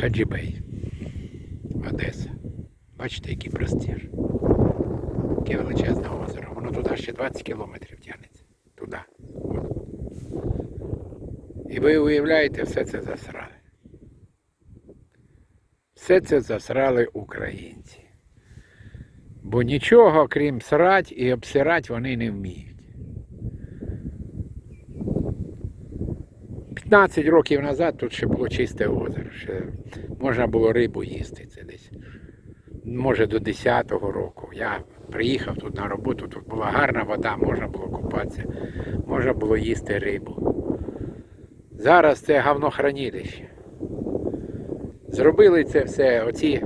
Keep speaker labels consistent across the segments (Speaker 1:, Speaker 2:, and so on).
Speaker 1: Хаджібей. Одеса. Бачите, який простір. Яке величезне озеро. Воно туди ще 20 кілометрів тягнеться. Туди. І ви уявляєте, все це засрали. Все це засрали українці. Бо нічого, крім срать і обсирать, вони не вміють. 15 років назад тут ще було чисте озеро. Ще можна було рибу їсти. Це десь. Може до 10-го року. Я приїхав тут на роботу, тут була гарна вода, можна було купатися, можна було їсти рибу. Зараз це говнохранилище. Зробили це все, оці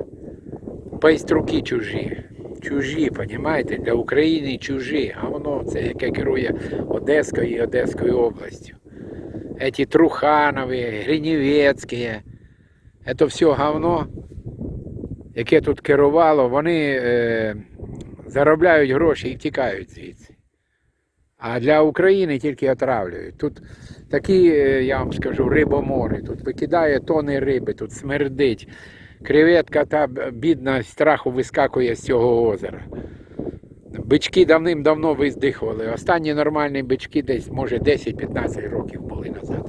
Speaker 1: пайструки чужі. Чужі, понімаєте, для України чужі, а воно це яке керує Одеською і Одеською областю. Эти Труханові, Гринівецькі, це все говно, яке тут керувало, вони е, заробляють гроші і втікають звідси. А для України тільки отравлюють. Тут такі, е, я вам скажу, рибомори. Тут викидає тони риби, тут смердить. Креветка та бідна страху вискакує з цього озера. Бички давним-давно виздихували. Останні нормальні бички десь, може, 10-15 років були назад.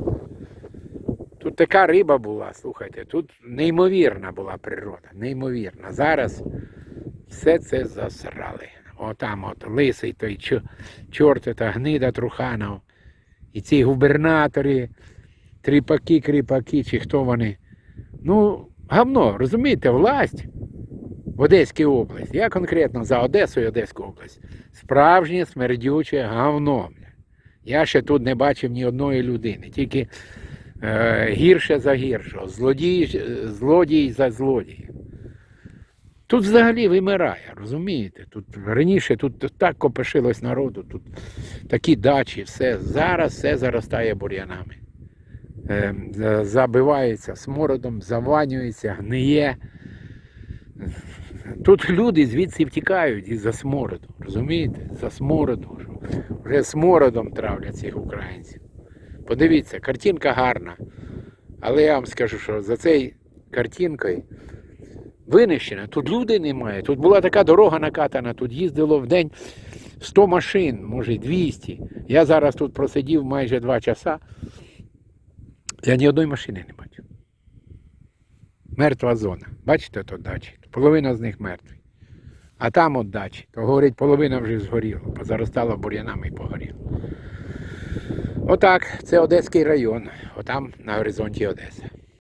Speaker 1: Тут така риба була, слухайте, тут неймовірна була природа, неймовірна. Зараз все це засрали. Отам от лисий той чо- чорт та гнида Труханов. І ці губернатори, тріпаки, кріпаки, чи хто вони. Ну, гавно, розумієте, власть в Одеській області. Я конкретно за Одесу і Одеську область. Справжнє смердюче говно. Я ще тут не бачив ні одної людини, тільки е, гірше за гіршого, злодій, злодій за злодієм. Тут взагалі вимирає, розумієте? Тут раніше тут так копишилось народу, тут такі дачі, все. Зараз все заростає бур'янами. Е, забивається смородом, заванюється, гниє. Тут люди звідси втікають із-за смороду, розумієте? За смороду. Вже смородом травлять цих українців. Подивіться, картинка гарна. Але я вам скажу, що за цією картинкою винищена. Тут людей немає. Тут була така дорога накатана, тут їздило в день 100 машин, може 200. Я зараз тут просидів майже 2 часа. Я ні одної машини не бачу. Мертва зона. Бачите тут дачі? Половина з них мертві. А там от дачі, то говорить, половина вже згоріла, позаростала бур'янами і погоріла. Отак, це Одеський район, отам на горизонті Одеса.